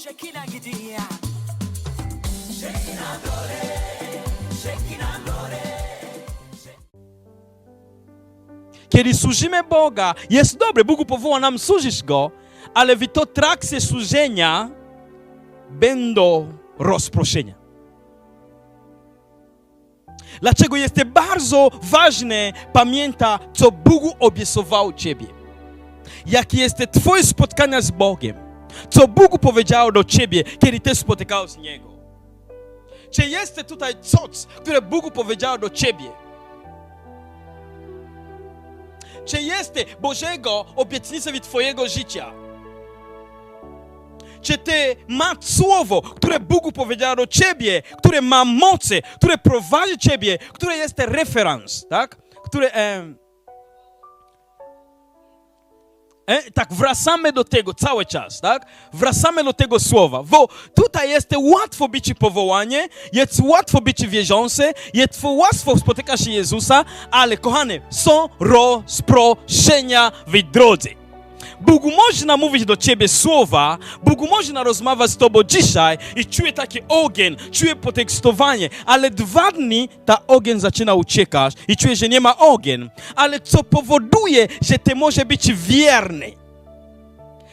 Shekina gidia. Kiedy służymy Boga, jest dobre, Bóg powoła nam służyć Go, ale w to trakcie służenia będą rozproszenia. Dlaczego jest bardzo ważne pamiętać, co Bóg obiecował Ciebie. Jakie jest Twoje spotkania z Bogiem. Co Bóg powiedział do Ciebie, kiedy Ty spotykałeś z Niego. Czy jest tutaj coś, które Bóg powiedział do Ciebie? Czy jest Bożego obietnica w Twojego życia? Czy Ty masz słowo, które Bóg powiedział do Ciebie, które ma mocy, które prowadzi Ciebie, które jest referans, tak? Które... em, E, tak, wracamy do tego cały czas, tak? Wracamy do tego słowa, bo tutaj jest łatwo być powołanie, jest łatwo być wierzący, jest łatwo spotykać się Jezusa, ale kochany, są rozproszenia w drodze. Bóg można mówić do ciebie słowa, Bóg można rozmawiać z tobą dzisiaj i czuję taki ogień, czuję potekstowanie, ale dwa dni ta ogień zaczyna uciekać i czuję, że nie ma ogień. Ale co powoduje, że ty może być wierny?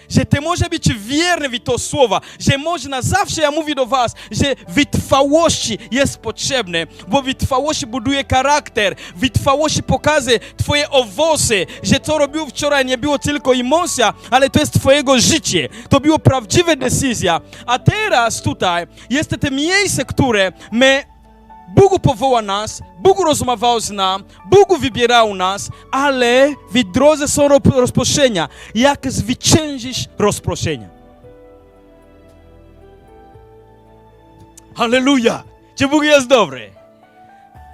Że ty może być wierny w to słowa, że można, zawsze ja mówię do was, że wytrwałości jest potrzebne, bo wytrwałości buduje charakter, wytrwałości pokazuje twoje owoce, że co robił wczoraj nie było tylko emocja, ale to jest twojego życie, to było prawdziwa decyzja, a teraz tutaj jest to miejsce, które my Bóg powoła nas, Bóg rozmawiał z nami, Bóg wybierał nas, ale w drodze są ro- rozproszenia. Jak zwyciężyć rozproszenia? Halleluja! Czy Bóg jest dobry?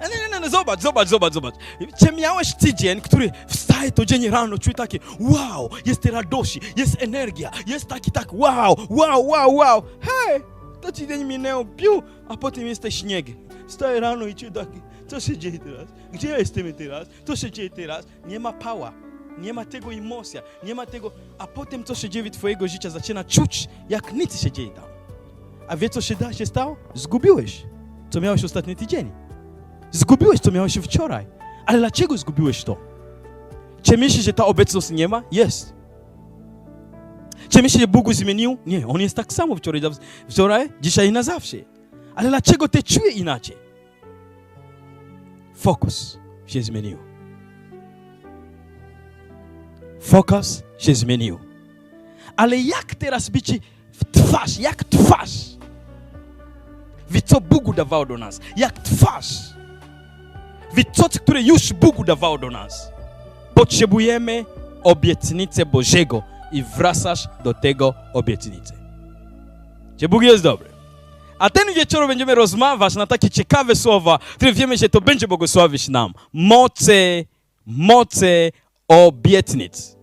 Nie, nie, nie, nie, zobacz, zobacz, zobacz, zobacz. Czy miałeś tydzień, który wstaje codziennie rano, czuje takie wow, jest radości, jest energia, jest taki tak wow, wow, wow, wow. Hej, to tydzień minęło, piu, a potem jesteś śnieg. Wstaje rano i czuje taki, co się dzieje teraz? Gdzie jesteśmy teraz? Co się dzieje teraz? Nie ma pała, nie ma tego emocja, nie ma tego, a potem co się dzieje w twojego życia, zaczyna czuć, jak nic się dzieje tam. A wie co się, da, się stało? Zgubiłeś, co miałeś ostatni tydzień. Zgubiłeś, co miałeś wczoraj. Ale dlaczego zgubiłeś to? Czy myślisz, że ta obecność nie ma? Jest. Czy myślisz, że Bóg zmienił? Nie, On jest tak samo wczoraj, wczoraj dzisiaj i na zawsze. Ale dlaczego ty czuje inaczej? Fokus się zmienił. Fokus się zmienił. Ale jak teraz być w twarz, jak twarz? W co Bóg dawał do nas? Jak twarz? W coś, które już Bóg dawał do nas. Potrzebujemy obietnicy Bożego i wracasz do tego obietnicy. Czy Bóg jest dobry? A ten wieczór będziemy rozmawiać na takie ciekawe słowa, które wiemy, że to będzie błogosławić nam. Moce, moce obietnic.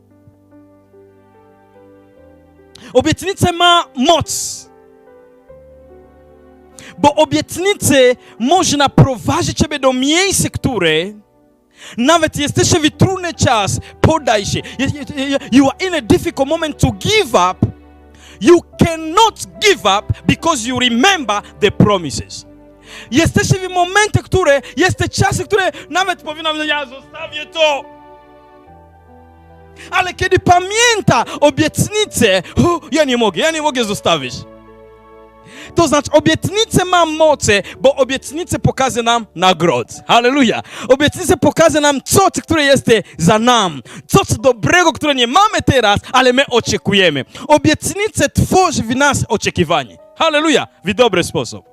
Obietnica ma moc. Bo obietnicy można prowadzić Ciebie do miejsca, które nawet jesteś w trudny czas, podaj się. You are in a difficult moment to give up. You cannot give up because you remember the promises. Jesteś w momencie, które jest te czasy, które nawet powinnam, ja zostawię to. Ale kiedy pamięta obietnicę, ja nie mogę, ja nie mogę zostawić. To znaczy, obietnice ma moce, bo obietnice pokaże nam nagrod. Halleluja. Obietnice pokaże nam coś, które jest za nam. Coś dobrego, które nie mamy teraz, ale my oczekujemy. Obietnice tworzy w nas oczekiwanie. Halleluja. W dobry sposób.